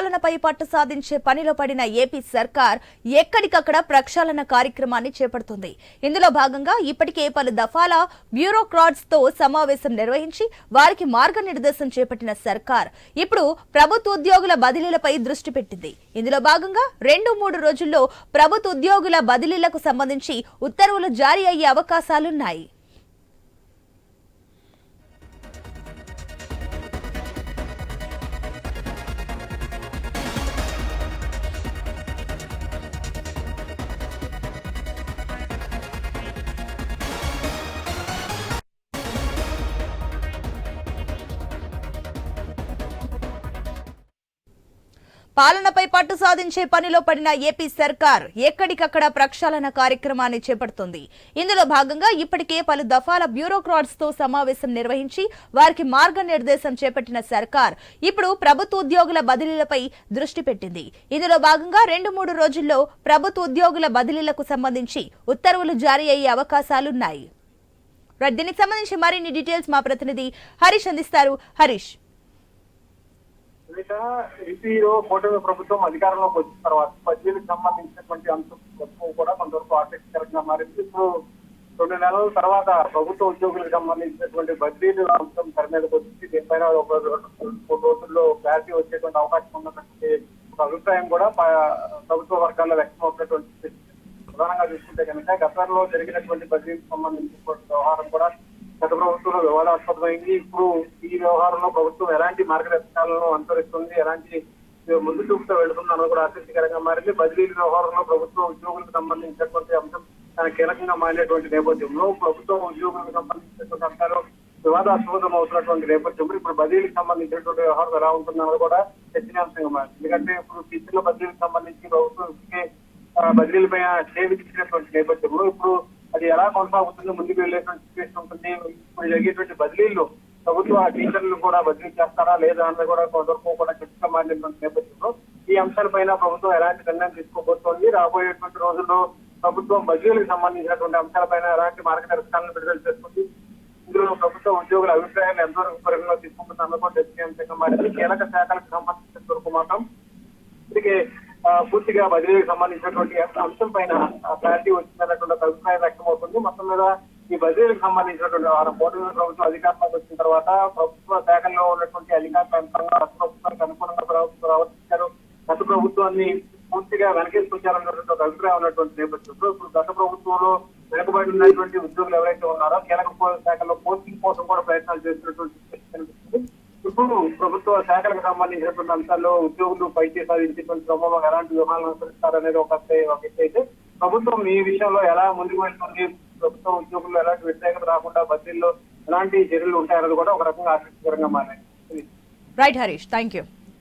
పాలనపై పట్టు సాధించే పనిలో పడిన ఏపీ సర్కార్ ఎక్కడికక్కడ ప్రక్షాళన కార్యక్రమాన్ని చేపడుతుంది. ఇందులో భాగంగా ఇప్పటికే పలు దఫాల బ్యూరోక్రాట్స్తో సమావేశం నిర్వహించి వారికి మార్గనిర్దేశం చేపట్టిన సర్కార్ ఇప్పుడు ప్రభుత్వ ఉద్యోగుల బదిలీలపై దృష్టి పెట్టింది. ఇందులో భాగంగా రెండు మూడు రోజుల్లో ప్రభుత్వ ఉద్యోగుల బదిలీలకు సంబంధించి ఉత్తర్వులు జారీ అయ్యే అవకాశాలున్నాయి. పాలనపై పట్టు సాధించే పనిలో పడిన ఏపీ సర్కార్ ఎక్కడికక్కడ ప్రక్షాళన కార్యక్రమాన్ని చేపడుతుంది. ఇందులో భాగంగా ఇప్పటికే పలు దఫాల బ్యూరోక్రాట్స్తో సమావేశం నిర్వహించి వారికి మార్గనిర్దేశం చేపట్టిన సర్కార్ ఇప్పుడు ప్రభుత్వ ఉద్యోగుల బదిలీలపై దృష్టి పెట్టింది. ఇందులో భాగంగా రెండు మూడు రోజుల్లో ప్రభుత్వ ఉద్యోగుల బదిలీలకు సంబంధించి ఉత్తర్వులు జారీ అయ్యే అవకాశాలున్నాయి. దీనికి సంబంధించి మరిన్ని డీటెయిల్స్ మా ప్రతినిధి హరీష్ అందిస్తారు. హరీష్. సునీత, ఏపీలో కూటమి ప్రభుత్వం అధికారంలోకి వచ్చిన తర్వాత బడ్జెట్కి సంబంధించినటువంటి అంశం కూడా కొంతవరకు ఆసక్తికరంగా మారింది. ఇప్పుడు రెండు నెలల తర్వాత ప్రభుత్వ ఉద్యోగులకు సంబంధించినటువంటి బదిలీలు అంశం తెర మీదకి వచ్చింది దీనిపైన ఒక మూడు రోజుల్లో క్లారిటీ వచ్చేటువంటి అవకాశం ఉన్నటువంటి ఒక అభిప్రాయం కూడా ప్రభుత్వ వర్గాల్లో వ్యక్తం అవుతున్నటువంటి ప్రధానంగా చూసుకుంటే కనుక గతంలో జరిగినటువంటి బదిలీకి సంబంధించినటువంటి వ్యవహారం కూడా వివాదాస్పదమైంది. ఇప్పుడు ఈ వ్యవహారంలో ప్రభుత్వం ఎలాంటి మార్గదర్శకాలను అనుసరిస్తుంది? ఎలాంటి ముందు చూపుతో వెళుతుంది అన్నది కూడా ఆసక్తికరంగా మారింది. బదిలీల వ్యవహారంలో ప్రభుత్వ ఉద్యోగులకు సంబంధించినటువంటి అంశం కీలకంగా మారినటువంటి నేపథ్యంలో ప్రభుత్వ ఉద్యోగులకు సంబంధించినటువంటి అంశాలు వివాదాస్పదం అవుతున్నటువంటి నేపథ్యంలో ఇప్పుడు బదిలీకి సంబంధించినటువంటి వ్యవహారం ఎలా ఉంటుందన్నది కూడా చర్చనీయాంశంగా మారింది. ఎందుకంటే ఇప్పుడు టీచర్ల బదిలీకి సంబంధించి ప్రభుత్వం ఇప్పటికే బదిలీలపై స్టే విధించినటువంటి నేపథ్యంలో ఇప్పుడు అది ఎలా కొనసాగుతుందో ముందుకు వెళ్ళేటువంటి సిచ్యువేషన్ ఉంటుంది. ఇప్పుడు జరిగేటువంటి బదిలీలు ప్రభుత్వ టీచర్లు కూడా బదిలీ చేస్తారా లేదా అన్నది కూడా కొందరు కూడా మారినటువంటి నేపథ్యంలో ఈ అంశాలపైన ప్రభుత్వం ఎలాంటి నిర్ణయం తీసుకోబోతోంది? రాబోయేటువంటి రోజుల్లో ప్రభుత్వం బదిలీలకు సంబంధించినటువంటి అంశాలపైన ఎలాంటి మార్గదర్శకాలను విడుదల చేస్తుంది? ఇందులో ప్రభుత్వ ఉద్యోగుల అభిప్రాయాలు ఎంతవరకు పరిగణలో తీసుకుంటుంది కూడా చర్చనీయాంశంగా మారింది. కీలక శాఖలకు సంబంధించినంత వరకు మాత్రం. ఇప్పటికే పూర్తిగా బదిలీకి సంబంధించినటువంటి అంశం పైన క్లారిటీ వచ్చిందన్నటువంటి అభిప్రాయం వ్యక్తమవుతుంది. మొత్తం మీద ఈ బదిలీలకు సంబంధించినటువంటి వారం మోడీ ప్రభుత్వం అధికారంలోకి వచ్చిన తర్వాత ప్రభుత్వ శాఖల్లో ఉన్నటువంటి అధికారుల యంత్రాంగం రాష్ట్ర ప్రభుత్వానికి అనుకూలంగా ప్రవర్తించారు. గత ప్రభుత్వాన్ని పూర్తిగా వెనకేసుకొచ్చారన్నటువంటి ఒక అభిప్రాయం ఉన్నటువంటి నేపథ్యంలో ఇప్పుడు గత ప్రభుత్వంలో వెనుకబడి ఉన్నటువంటి ఉద్యోగులు ఎవరైతే ఉన్నారో కీలక శాఖలో శాఖల్లో పోస్టింగ్ కోసం కూడా ప్రయత్నాలు చేస్తున్నటువంటి పరిస్థితి ప్రభుత్వ శాఖలకు సంబంధించినటువంటి అంశాల్లో ఉద్యోగులు పైకి సాధించేటువంటి క్రమంలో ఎలాంటి వ్యూహాలను అనుసరిస్తారనేది ఒక ఒక అయితే ప్రభుత్వం ఈ విషయంలో ఎలా ముందుకు వెళ్తుంది? ప్రభుత్వ ఉద్యోగులు ఎలాంటి వ్యతిరేకత రాకుండా బదిలీలో ఎలాంటి చర్యలు ఉంటాయన్నది కూడా ఒక రకంగా ఆసక్తికరంగా మారాయి. Right Harish thank you